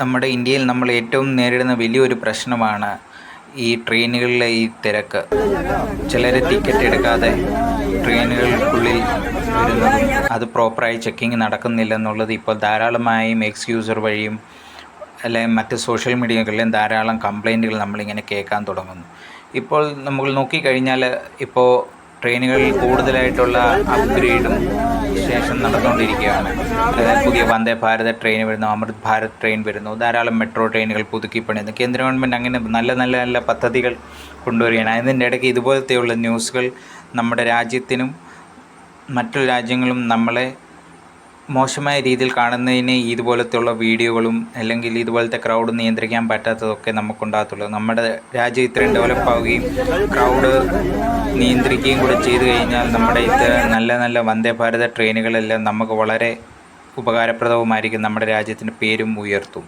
നമ്മുടെ ഇന്ത്യയിൽ നമ്മൾ ഏറ്റവും നേരിടുന്ന വലിയൊരു പ്രശ്നമാണ് ഈ ട്രെയിനുകളിലെ ഈ തിരക്ക്. ചിലർ ടിക്കറ്റ് എടുക്കാതെ ട്രെയിനുകൾക്കുള്ളിൽ വരുന്നതും അത് പ്രോപ്പറായി ചെക്കിങ് നടക്കുന്നില്ല എന്നുള്ളത് ഇപ്പോൾ ധാരാളമായും എക്സ്ക്യൂസർ വഴിയും അല്ലെങ്കിൽ മറ്റ് സോഷ്യൽ മീഡിയകളിലും ധാരാളം കംപ്ലൈന്റുകൾ നമ്മളിങ്ങനെ കേൾക്കാൻ തുടങ്ങുന്നു. ഇപ്പോൾ നമ്മൾ നോക്കിക്കഴിഞ്ഞാൽ ഇപ്പോൾ ട്രെയിനുകളിൽ കൂടുതലായിട്ടുള്ള അപ്ഗ്രേഡും ശേഷം നടന്നുകൊണ്ടിരിക്കുകയാണ്. പുതിയ വന്ദേ ഭാരത് ട്രെയിൻ വരുന്നു അമൃത് ഭാരത് ട്രെയിൻ വരുന്നു ധാരാളം മെട്രോ ട്രെയിനുകൾ പുതുക്കി പണിയുന്നു. കേന്ദ്ര ഗവൺമെന്റ് അങ്ങനെ നല്ല നല്ല നല്ല പദ്ധതികൾ കൊണ്ടുവരികയാണ്. അതിന്റെ ഇടയ്ക്ക് ഇതുപോലത്തെയുള്ള ന്യൂസുകൾ നമ്മുടെ രാജ്യത്തിനും മറ്റു രാജ്യങ്ങളും നമ്മളെ മോശമായ രീതിയിൽ കാണുന്നതിന് ഇതുപോലത്തെയുള്ള വീഡിയോകളും അല്ലെങ്കിൽ ഇതുപോലത്തെ ക്രൗഡ് നിയന്ത്രിക്കാൻ പറ്റാത്തതൊക്കെ നമുക്കുണ്ടാകത്തുള്ളൂ. നമ്മുടെ രാജ്യം ഇത്രയും ഡെവലപ്പ് ആവുകയും ക്രൗഡ് നിയന്ത്രിക്കുകയും കൂടെ ചെയ്തു കഴിഞ്ഞാൽ നമ്മുടെ ഇത്ര നല്ല നല്ല വന്ദേ ഭാരത ട്രെയിനുകളെല്ലാം നമുക്ക് വളരെ ഉപകാരപ്രദവുമായിരിക്കും. നമ്മുടെ രാജ്യത്തിന്റെ പേരും ഉയർത്തും.